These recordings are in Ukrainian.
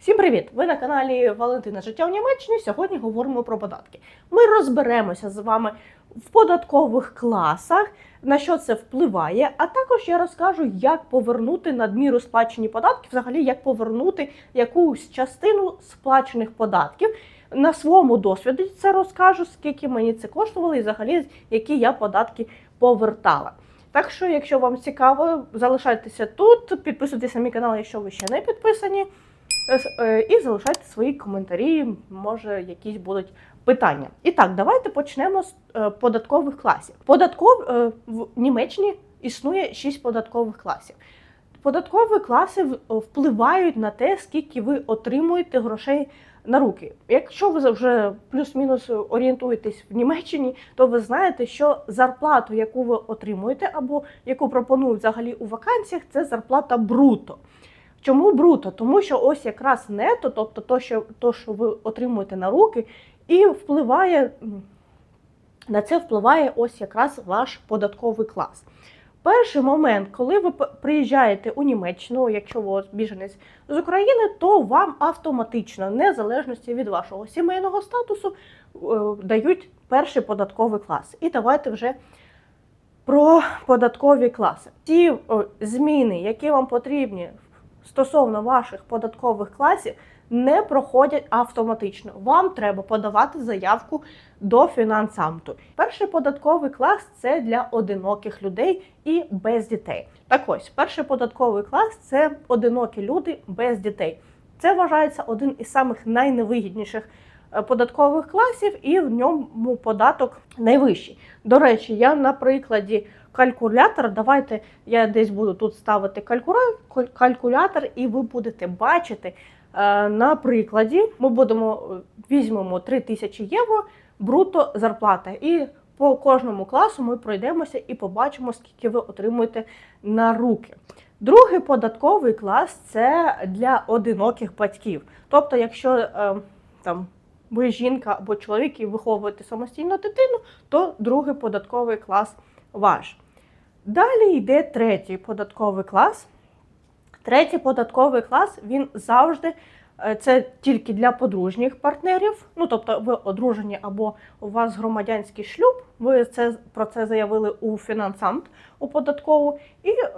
Всім привіт! Ви на каналі Валентина Життя в Німеччині. Сьогодні говоримо про податки. Ми розберемося з вами в податкових класах, на що це впливає. А також я розкажу, як повернути надміру сплачені податки, взагалі як повернути якусь частину сплачених податків. На своєму досвіді це розкажу, скільки мені це коштувало, і взагалі які я податки повертала. Так що, якщо вам цікаво, залишайтеся тут, підписуйтесь на мій канал, якщо ви ще не підписані. Е, І залишайте свої коментарі, може, якісь будуть питання. І так, давайте почнемо з е, податкових класів. Податков е, в Німеччині існує 6 податкових класів. Податкові класи впливають на те, скільки ви отримуєте грошей на руки. Якщо ви вже плюс-мінус орієнтуєтесь в Німеччині, то ви знаєте, що зарплату, яку ви отримуєте, або яку пропонують взагалі у вакансіях, це зарплата бруто. Чому бруто? Тому що ось якраз нето, тобто то, що, то, що ви отримуєте на руки, і впливає на це впливає ось якраз ваш податковий клас. Перший момент, коли ви приїжджаєте у Німеччину, якщо ви біженець з України, то вам автоматично, незалежності від вашого сімейного статусу, е, дають перший податковий клас. І давайте вже про податкові класи. Ті зміни, які вам потрібні стосовно ваших податкових класів, не проходять автоматично. Вам треба подавати заявку до фінансамту. Перший податковий клас це для одиноких людей і без дітей. Так ось, перший податковий клас це одинокі люди без дітей. Це вважається один із самих найневигідніших е, податкових класів, і в ньому податок найвищий. До речі, я на прикладі калькулятора. Давайте я десь буду тут ставити калькулятор, і ви будете бачити е, на прикладі. Ми будемо е, візьмемо 3000 євро бруто зарплата. І по кожному класу ми пройдемося і побачимо, скільки ви отримуєте на руки. Другий податковий клас це для одиноких батьків. Тобто, якщо е, там ви жінка або чоловік і виховуєте самостійно дитину, то другий податковий клас ваш. Далі йде третій податковий клас. Третій податковий клас він завжди е, це тільки для подружніх партнерів. Ну тобто, ви одружені або у вас громадянський шлюб. Ви це про це заявили у фінансамт у податкову. І е,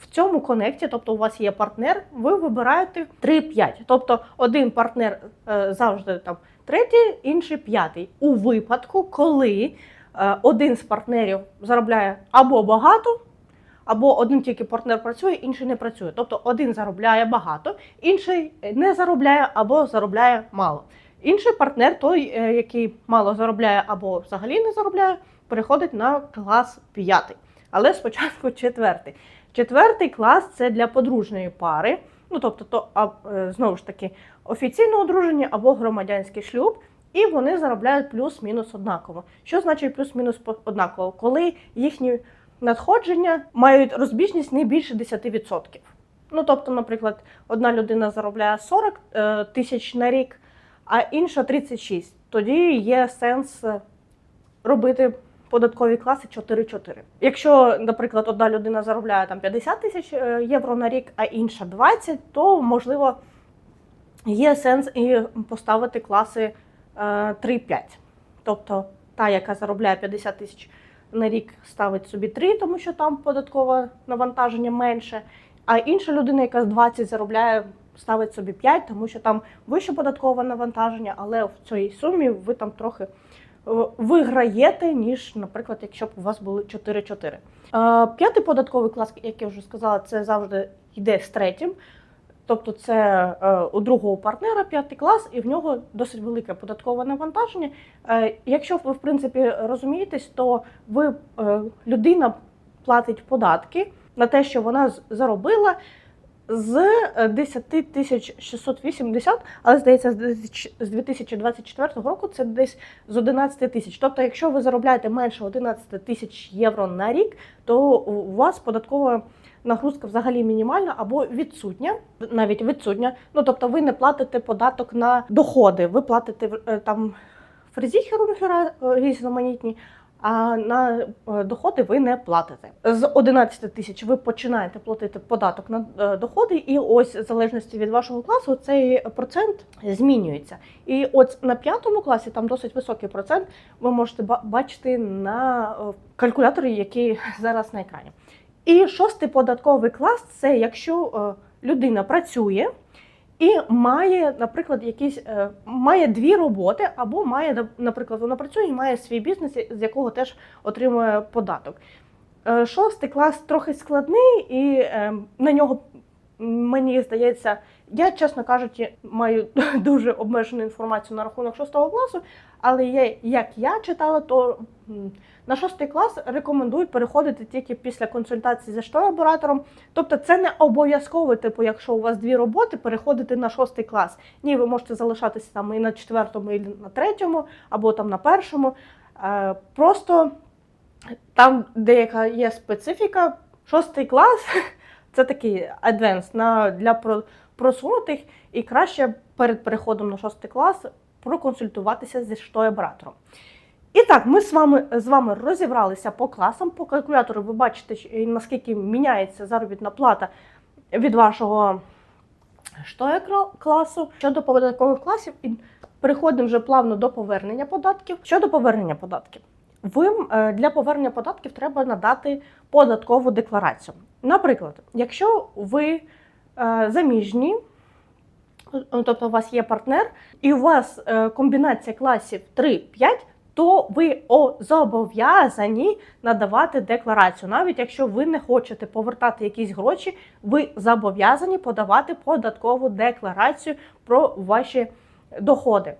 в цьому конекті, тобто у вас є партнер, ви вибираєте 3-5. Тобто один партнер е, завжди там третій, інший п'ятий. У випадку, коли один з партнерів заробляє або багато, або один тільки партнер працює, інший не працює. Тобто один заробляє багато, інший не заробляє або заробляє мало. Інший партнер, той, е, який мало заробляє або взагалі не заробляє, переходить на клас п'ятий. Але спочатку четвертий. Четвертий клас це для подружньої пари. Ну тобто, то е, знову ж таки офіційне одруження або громадянський шлюб, і вони заробляють плюс-мінус однаково. Що значить плюс-мінус однаково? Коли їхні надходження мають розбіжність не більше 10%. Ну тобто, наприклад, одна людина заробляє 40 е, тисяч на рік, а інша 36. Тоді є сенс е, робити податкові класи 4-4. Якщо, наприклад, одна людина заробляє там 50 тисяч е, євро на рік, а інша 20, то можливо є сенс і поставити класи 3-5. Тобто та, яка заробляє 50 тисяч на рік, ставить собі 3, тому що там податкове навантаження менше. А інша людина, яка з 20 заробляє, ставить собі 5, тому що там вище податкове навантаження, але в цій сумі ви там трохи е, виграєте, ніж, наприклад, якщо б у вас були 4-4. Е, П'ятий податковий клас, як я вже сказала, це завжди йде з третім. Тобто це е, у другого партнера п'ятий клас, і в нього досить велике податкове навантаження. Е, якщо ви в принципі розумієтесь, то ви е, людина платить податки на те, що вона заробила з е, 10 тисяч 680, але здається, з 2000 з 2024 року це десь з 11 тисяч. Тобто, якщо ви заробляєте менше 11 тисяч євро на рік, то у вас податкова нагрузка взагалі мінімальна або відсутня, навіть відсутня. Ну тобто, ви не платите податок на доходи, ви платите е, там фрезіхерунги е, різноманітні. а на е, доходи ви не платите. З 11 тисяч ви починаєте платити податок на доходи, і ось в залежності від вашого класу цей процент змінюється. І от на п'ятому класі там досить високий процент. Ви можете бачити на калькуляторі, який зараз на екрані. І шостий податковий клас це якщо е, людина працює. І має, наприклад, якісь е, має дві роботи, або має, наприклад, вона працює і має свій бізнес, з якого теж отримує податок. Е, Шостий клас трохи складний, і на нього мені здається, я, чесно кажучи, маю дуже обмежену інформацію на рахунок шостого класу, але є, як я читала, то на шостий клас рекомендують переходити тільки після консультації зі штаб-оператором. Тобто це не обов'язково, типу, якщо у вас дві роботи, переходити на шостий клас. Ні, ви можете залишатися там і на четвертому, і на третьому, або там на першому. Е, Просто там деяка є специфіка. Шостий клас це такий адвенс на для просунутих, і краще перед переходом на шостий клас проконсультуватися зі штаб-оператором. І так, ми з вами з вами розібралися по класам. По калькулятору ви бачите, наскільки міняється заробітна плата від вашого штоя класу щодо податкових класів. І переходимо вже плавно до повернення податків. Щодо повернення податків, ви е, для повернення податків треба надати податкову декларацію. Наприклад, якщо ви заміжні, е, тобто у вас є партнер, і у вас е, комбінація класів 3-5, то ви зобов'язані надавати декларацію. Навіть якщо ви не хочете повертати якісь гроші, ви зобов'язані подавати податкову декларацію про ваші доходи.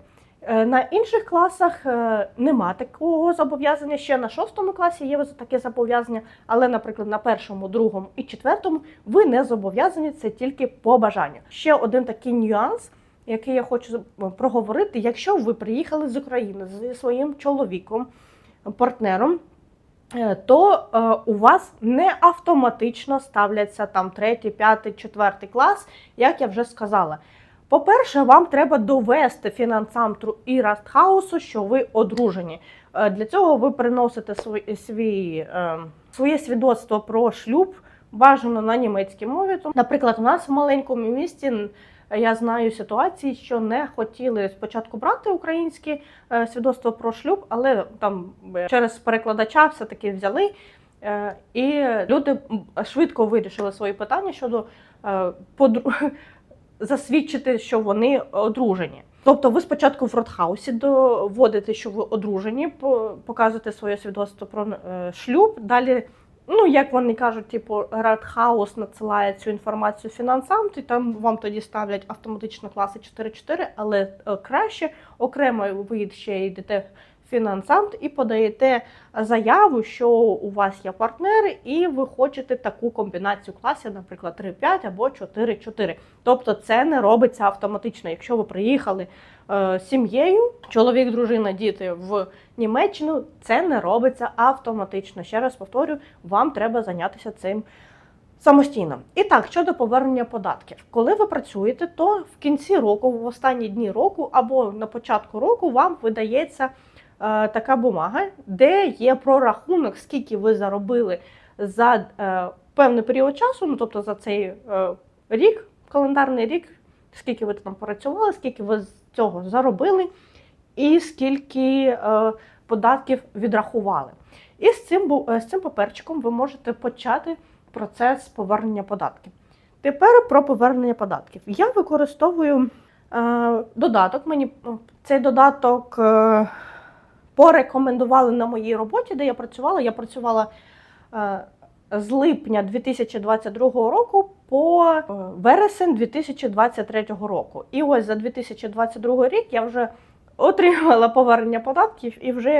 Е, На інших класах е, нема такого зобов'язання. Ще на шостому класі є таке зобов'язання, але, наприклад, на першому, другому і четвертому ви не зобов'язані, це тільки по бажанню. Ще один такий нюанс, який я хочу проговорити. Якщо ви приїхали з України зі своїм чоловіком, партнером, е, то е, у вас не автоматично ставляться там третій, п'ятий, четвертий клас, як я вже сказала. По-перше, вам треба довести фінансамтру і Растхаусу, що ви одружені. Е, Для цього ви приносите свій, свій, е, своє свідоцтво про шлюб, бажано на німецькій мові. Наприклад, у нас в маленькому місті я знаю ситуації, що не хотіли спочатку брати українське свідоцтво про шлюб, але там е, через перекладача все-таки взяли. Е, І люди швидко вирішили свої питання щодо е, подру- засвідчити, що вони одружені. Тобто, ви спочатку в Ротхаусі доводите, що ви одружені, по- показуєте своє свідоцтво про е, шлюб. Далі, ну як вони кажуть, типу, Радхаус надсилає цю інформацію фінансам, і там вам тоді ставлять автоматично класи 4-4, але е, краще окремо ви ще йдете в фінансамт і подаєте заяву, що у вас є партнер, і ви хочете таку комбінацію класів, наприклад, 3-5 або 4-4. Тобто це не робиться автоматично. Якщо ви приїхали е, сім'єю, чоловік, дружина, діти в Німеччину, це не робиться автоматично. Ще раз повторю, вам треба зайнятися цим. Самостійно. І так, щодо повернення податків. Коли ви працюєте, то в кінці року, в останні дні року або на початку року вам видається така бумага, де є прорахунок, скільки ви заробили за е, певний період часу, ну тобто за цей е, рік, календарний рік, скільки ви там працювали, скільки ви з цього заробили, і скільки е, податків відрахували. І з цим, е, з цим паперчиком ви можете почати процес повернення податків. Тепер про повернення податків. Я використовую е, додаток. Мені цей додаток е, порекомендували на моїй роботі, де я працювала. Я працювала е, з липня 2022 року по е, вересень 2023 року. І ось за 2022 рік я вже отримала повернення податків і вже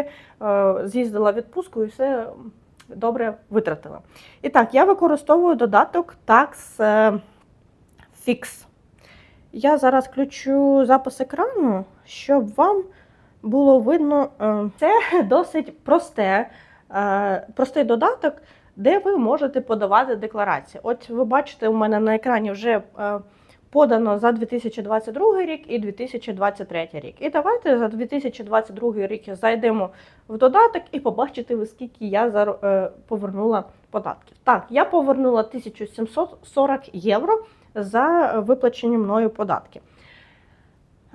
е, з'їздила в відпустку і все добре витратила. І так, я використовую додаток Tax Fix. Я зараз включу запис екрану, щоб вам було видно. е, Це досить просте, е, простий додаток, де ви можете подавати декларації. От ви бачите, у мене на екрані вже е, подано за 2022 рік і 2023 рік. І давайте за 2022 рік зайдемо в додаток і побачите, ви скільки я повернула податків. Так, я повернула 1740 євро за виплачені мною податки.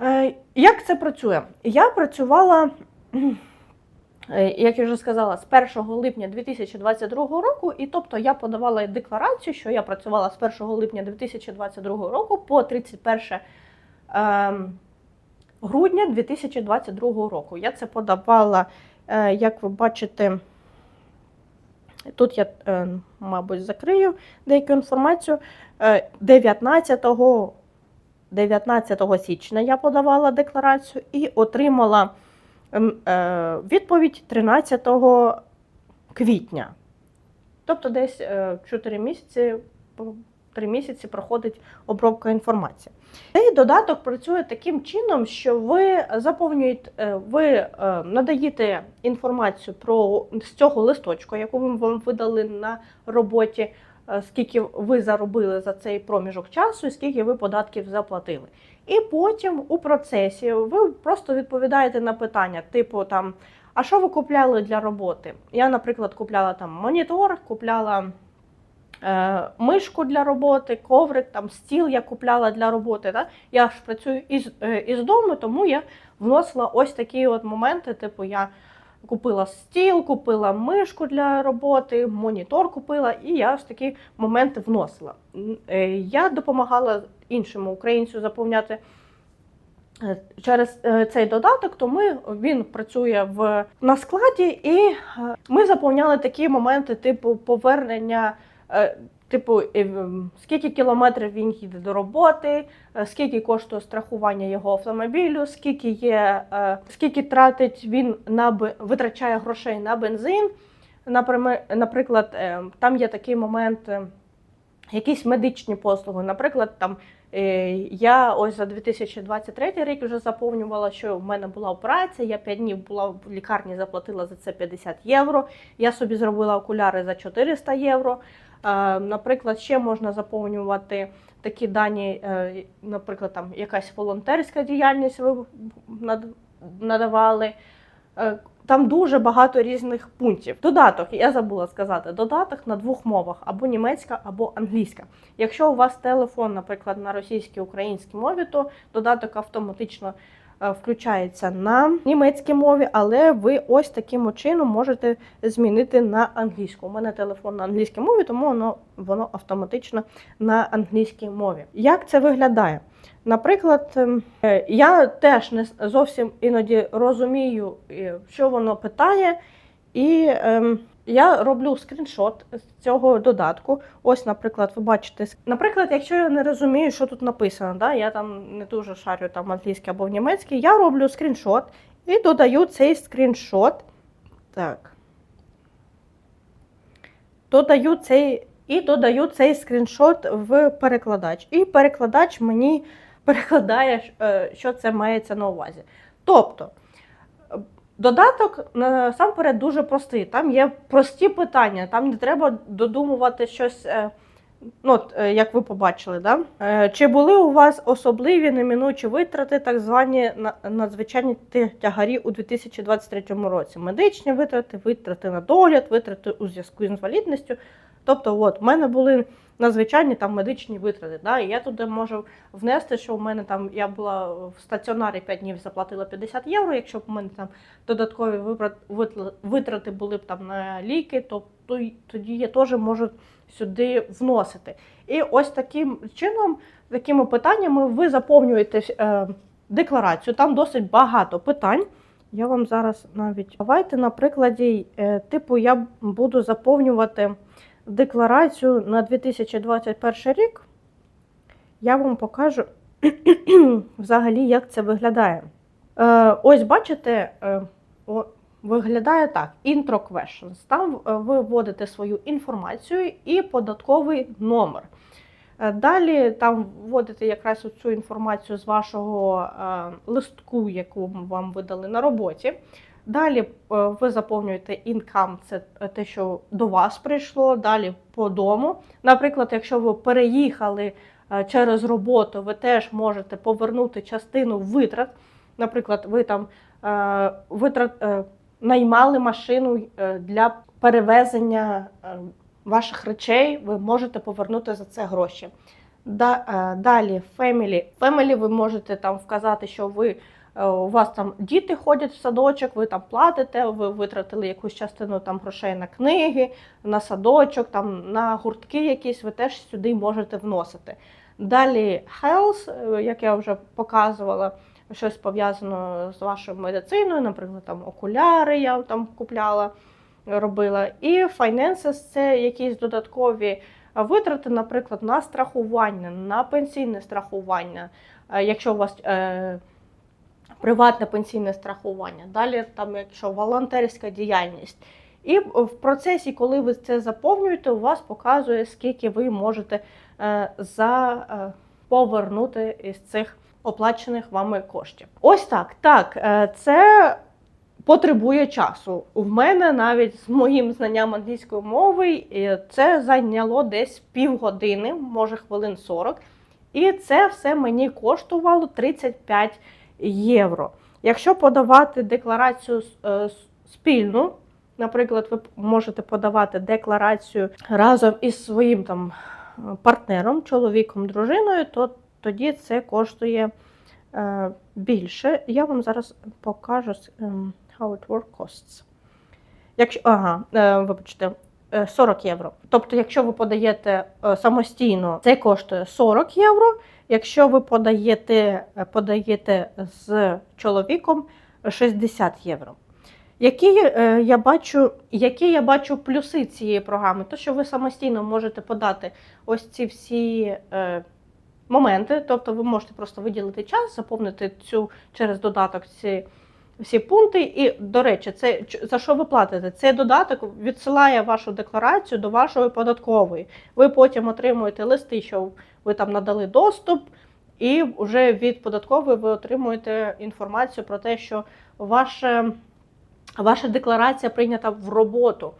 Е, Як це працює? Я працювала, е, як я вже сказала, з 1 липня 2022 року, і тобто я подавала декларацію, що я працювала з 1 липня 2022 року по 31 ем, грудня 2022 року. Я це подавала, е, як ви бачите, тут я, мабуть, закрию деяку інформацію. Е, 19 19 січня я подавала декларацію і отримала ем, е, відповідь 13 квітня. Тобто десь е, 4 місяці, 3 місяці проходить обробка інформації. Цей додаток працює таким чином, що ви заповнюєте, е, ви е, надаєте інформацію про з цього листочку, яку ми вам видали на роботі е, скільки ви заробили за цей проміжок часу і скільки ви податків заплатили. І потім у процесі ви просто відповідаєте на питання, типу там. А що ви купляли для роботи? Я, наприклад, купляла там монітор, купляла е, мишку для роботи, коврик, там стіл я купляла для роботи. Да? Я ж працюю із, е, із дому, тому я вносила ось такі от моменти. Типу, я купила стіл, купила мишку для роботи, монітор купила, і я ось такі моменти вносила. Е, Я допомагала іншому українцю заповняти. е, Через е, цей додаток, то ми він працює в на складі, і ми заповняли такі моменти, типу повернення, типу, е, скільки кілометрів він їде до роботи, е, скільки коштує страхування його автомобілю, скільки є, е, скільки тратить він на витрачає грошей на бензин. Наприклад, е, там є такий момент, якісь медичні послуги. Наприклад, там я ось за 2023 рік вже заповнювала, що в мене була операція. Я 5 днів була в лікарні, заплатила за це 50 євро. Я собі зробила окуляри за 400 євро. Е, Наприклад, ще можна заповнювати такі дані, е, наприклад, там якась волонтерська діяльність ви надавали. Е, Там дуже багато різних пунктів. Додаток, я забула сказати, додаток на двох мовах або німецька, або англійська. Якщо у вас телефон, наприклад, на російській українській мові, то додаток автоматично включається на німецькій мові, але ви ось таким чином можете змінити на англійську. У мене телефон на англійській мові, тому воно, воно автоматично на англійській мові. Як це виглядає? Наприклад, ем, е, я теж не зовсім іноді розумію, е, що воно питає, і ем, я роблю скріншот з цього додатку. Ось, наприклад, ви бачите, наприклад, якщо я не розумію, що тут написано, да, я там не дуже шарю там англійський або німецький, я роблю скріншот і додаю цей скріншот. Так. Додаю цей і додаю цей скріншот в перекладач. І перекладач мені перекладає, е, що це мається на увазі. Тобто, додаток насамперед дуже простий. Там є прості питання, там не треба додумувати щось. е, Ну, е, як ви побачили, да? Е, чи були у вас особливі неминучі витрати, так звані на- надзвичайні тягарі у 2023 році? Медичні витрати, витрати на догляд, витрати у зв'язку з інвалідністю. Тобто, от, в мене були надзвичайні там медичні витрати. Да? І я туди можу внести, що в мене там я була в стаціонарі 5 днів, заплатила 50 євро. Якщо б у мене там додаткові витрати були б там на ліки, то то тоді я теж можу сюди вносити. І ось таким чином, такими питаннями ви заповнюєте е, декларацію. Там досить багато питань. Я вам зараз навіть давайте на прикладі, е, типу, я буду заповнювати декларацію на 2021 рік. Я вам покажу взагалі, як це виглядає. Е, ось бачите, е, виглядає так: intro questions. Там е, ви вводите свою інформацію і податковий номер. Далі там вводите якраз цю інформацію з вашого листку, яку вам видали на роботі. Далі е, ви заповнюєте income, це те, що до вас прийшло. Далі по дому. Наприклад, якщо ви переїхали е, через роботу ви теж можете повернути частину витрат. Наприклад, ви там е, витрат, е, наймали машину е, для перевезення е, ваших речей, ви можете повернути за це гроші. Е, далі family. Family ви можете там вказати, що ви е, у вас там діти ходять в садочок, ви там платите, ви витратили якусь частину там грошей на книги, на садочок, там на гуртки якісь, ви теж сюди можете вносити. Далі health, е, як я вже показувала, щось пов'язано з вашою медициною, наприклад, там окуляри я там купляла, робила. І finances – це якісь додаткові витрати, наприклад, на страхування, на пенсійне страхування, е, якщо у вас е, приватне пенсійне страхування. Далі, там, якщо волонтерська діяльність. І в процесі, коли ви це заповнюєте, у вас показує, скільки ви можете е, за, е, повернути із цих оплачених вами коштів. Ось так. Так, е, це потребує часу. У мене навіть з моїм знанням англійської мови це зайняло десь півгодини, може хвилин 40. І це все мені коштувало 35 євро. Якщо подавати декларацію е, спільну, наприклад, ви можете подавати декларацію разом із своїм там е, партнером, чоловіком, дружиною, то тоді це коштує е, більше. Я вам зараз покажу ем, how it work costs. Якщо, ага, е, вибачте, е, 40 євро. Тобто, якщо ви подаєте е, самостійно, це коштує 40 євро. Якщо ви подаєте, е, подаєте з чоловіком 60 євро. Які е, я бачу, які я бачу плюси цієї програми? То, що ви самостійно можете подати ось ці всі е, моменти, тобто ви можете просто виділити час, заповнити цю через додаток ці всі пункти. І, до речі, це за що ви платите? Цей додаток відсилає вашу декларацію до вашої податкової. Ви потім отримуєте листи, що ви там надали доступ, і вже від податкової ви отримуєте інформацію про те, що ваше, ваша декларація прийнята в роботу.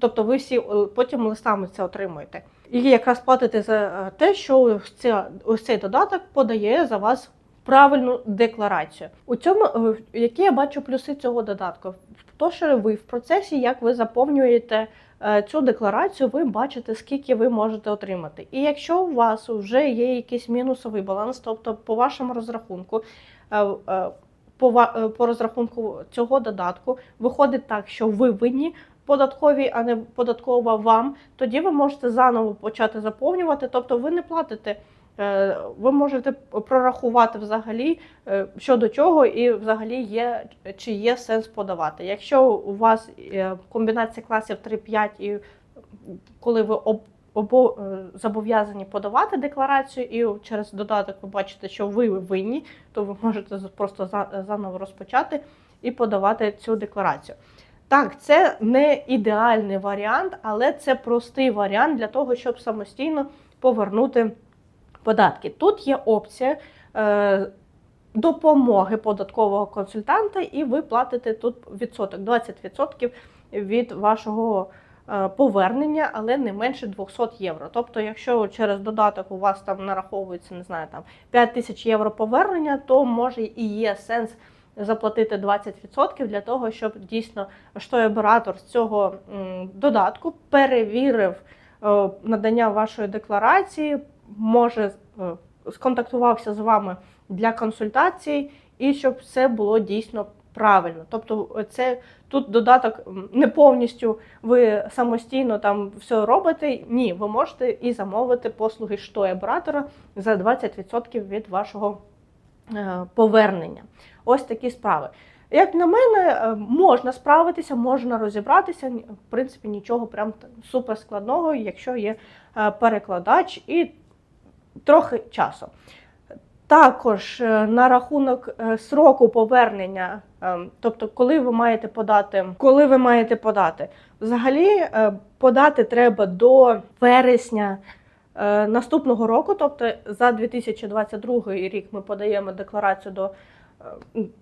Тобто ви всі е, потім листами це отримуєте. І якраз платите за е, те, що ось цей додаток подає за вас правильну декларацію. У цьому е, які я бачу плюси цього додатку? То, що ви в процесі, як ви заповнюєте цю декларацію, ви бачите, скільки ви можете отримати. І якщо у вас вже є якийсь мінусовий баланс, тобто по вашому розрахунку. е, е, По, е, розрахунку цього додатку виходить так, що ви винні податковій, а не податкова вам, тоді ви можете заново почати заповнювати. Тобто ви не платите, е, ви можете прорахувати взагалі е, що до чого, і взагалі є чи є сенс подавати. Якщо у вас е, комбінація класів 3-5 і коли ви об, обо, е, зобов'язані подавати декларацію, і через додаток ви бачите, що ви винні, то ви можете просто заново розпочати і подавати цю декларацію. Так, це не ідеальний варіант, але це простий варіант для того, щоб самостійно повернути податки. Тут є опція е, допомоги податкового консультанта, і ви платите тут відсоток 20% від вашого е, повернення, але не менше 200 євро. Тобто, якщо через додаток у вас там нараховується, не знаю, там 5 тисяч євро повернення, то може і є сенс заплатити 20% для того, щоб дійсно що оператор з цього додатку перевірив е, надання вашої декларації, може е, сконтактувався з вами для консультацій, і щоб все було дійсно правильно. Тобто, це тут додаток не повністю ви самостійно там все робите. Ні, ви можете і замовити послуги штої оператора за 20% від вашого е, повернення. Ось такі справи. Як на мене, е, можна справитися, можна розібратися. В принципі, нічого прям т- супер складного, якщо є е, перекладач і трохи часу. Також е, на рахунок е, сроку повернення, е, тобто, коли ви маєте подати, коли ви маєте подати, взагалі подати треба до вересня наступного року, тобто за 2022 рік ми подаємо декларацію до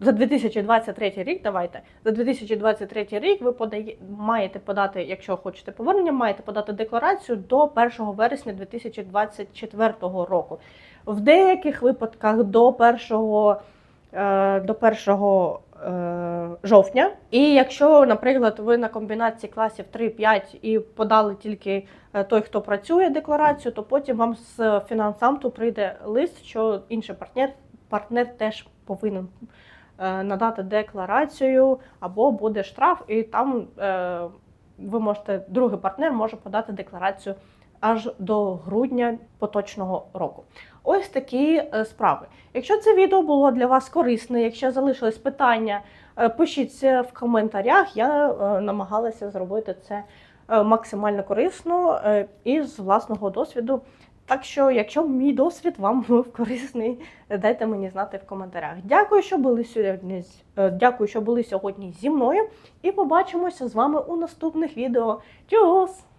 за 2023 рік, давайте, за 2023 рік ви подає, маєте подати, якщо хочете повернення, маєте подати декларацію до 1 вересня 2024 року. В деяких випадках до 1, е, до 1 е, жовтня. І якщо, наприклад, ви на комбінації класів 3-5 і подали тільки е, той, хто працює декларацію, то потім вам з фінансамту прийде лист, що інший партнер, партнер теж повинен е, надати декларацію, або буде штраф, і там е, ви можете, другий партнер може подати декларацію аж до грудня поточного року. Ось такі е, справи. Якщо це відео було для вас корисне, якщо залишились питання, пишіть в коментарях. Я намагалася зробити це максимально корисно і з власного досвіду. Так що, якщо мій досвід вам був корисний, дайте мені знати в коментарях. Дякую, що були сьогодні. е, Дякую, що були сьогодні зі мною. І побачимося з вами у наступних відео. Тюс!